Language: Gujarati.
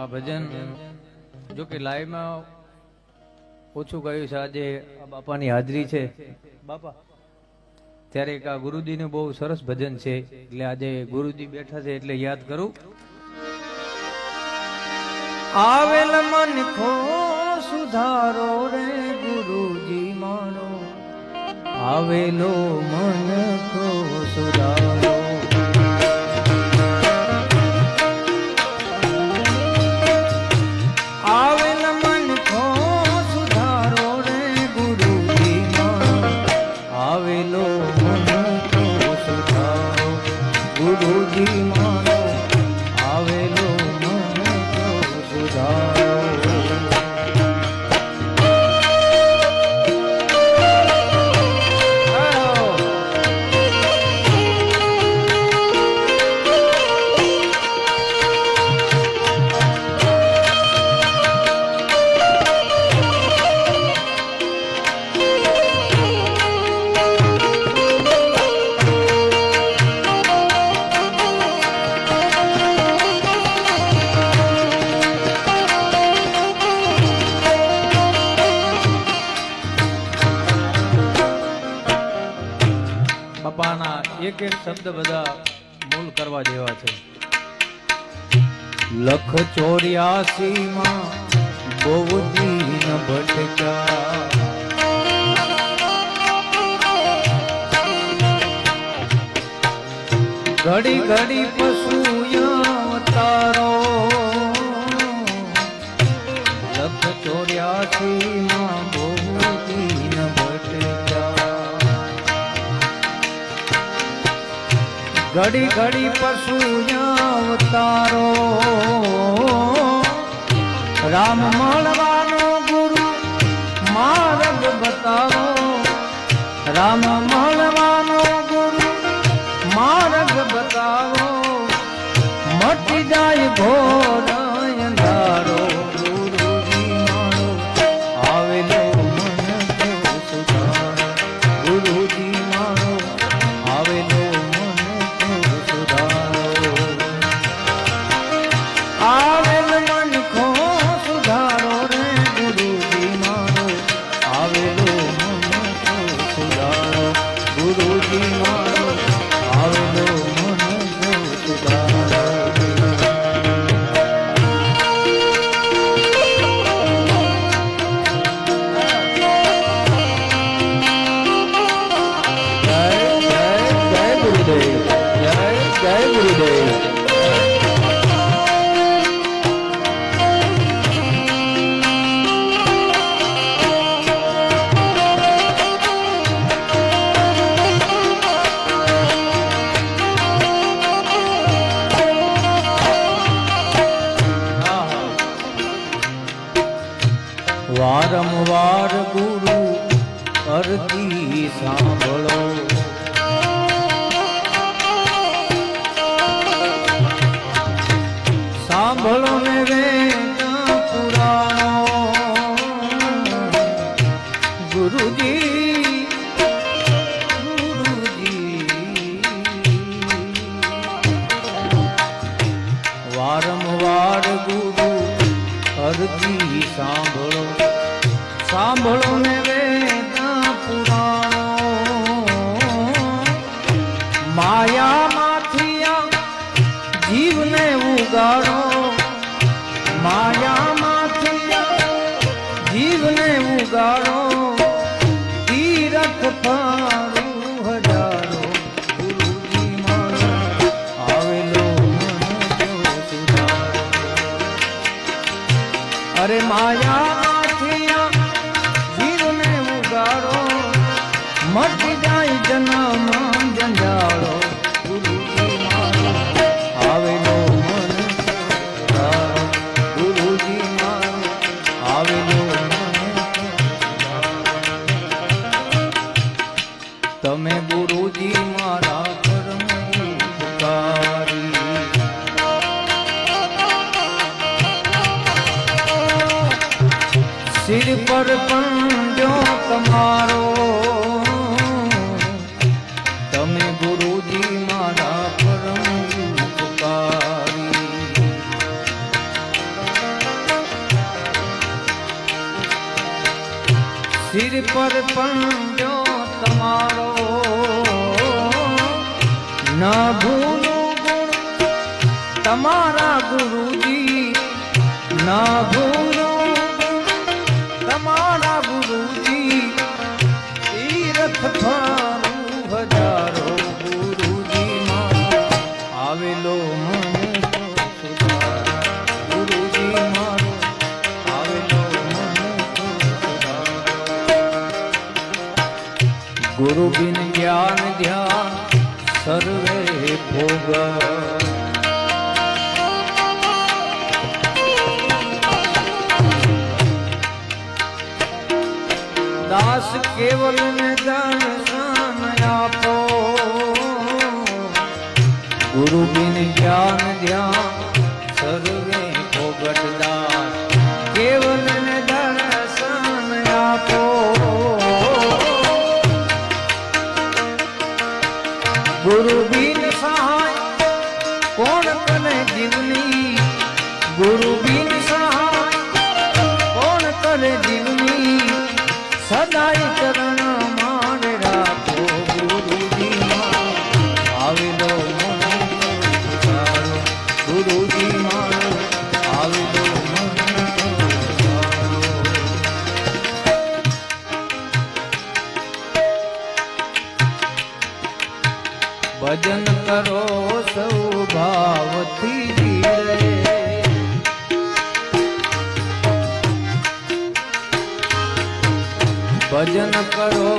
આ ભજન જો કે લાઈવમાં ઓછું ગયું છે. આજે બાપાની હાજરી છે. બાપા, ત્યારે એક આ ગુરુજીનું બહુ સરસ ભજન છે. એટલે આજે ગુરુજી બેઠા છે એટલે યાદ કરું. આવેલ મન ખો સુધારો રે ગુરુજી મારો. આવેલો મન ખો આવેલો ગુરુજી મારો એક એક શબ્દ બધા મૂલ કરવા જેવા છે. લખ ચોર્યાસી માં બહુ દીન ભટક્યા ઘડી ઘડી પશુ ઘડી ઘડી પશુ અવતારો રામ મળવાનો ગુરુ માર્ગ બતાવો. રામ મળવાનો વારંવાર ગુરુ અરજી સાંભળો. સાંભળો ને વેદ પુરાણો. ગુરુજી. વારંવાર ગુરુ અરજી સાંભળો. સાંભળો ને વેદ પુરાણો. માયામાંથી જીવને ઉગાડો. માયામાંથી જીવને ઉગાડો. તીરથ પારું હજારો ગુરુજી મારો આવેલો અરે માયામાંથી મટી જાય જન્મ જંજાળો. તમે ગુરુજી મારા ઉપકારી. સિર પર પંજો તમારો સિર પર પંજો તમારો. ન ભૂલો ગુણ તમારા ગુરુજી. ન ભૂલો તમારા ગુરુજી. તીરથ ફરું હજારો ગુરુજી મારો આવેલો મને ગુરુ બિન જ્ઞાન ધ્યાન સર્વે ભોગ. દાસ કેવલ ને દર્શન ગુરુ બિન સહાય કોણ કને જીવની? ગુરુ બિન સહાય કોણ કરે જીવની? સદાય ચરણ કરો સૌ ભાવથી ભજન કરો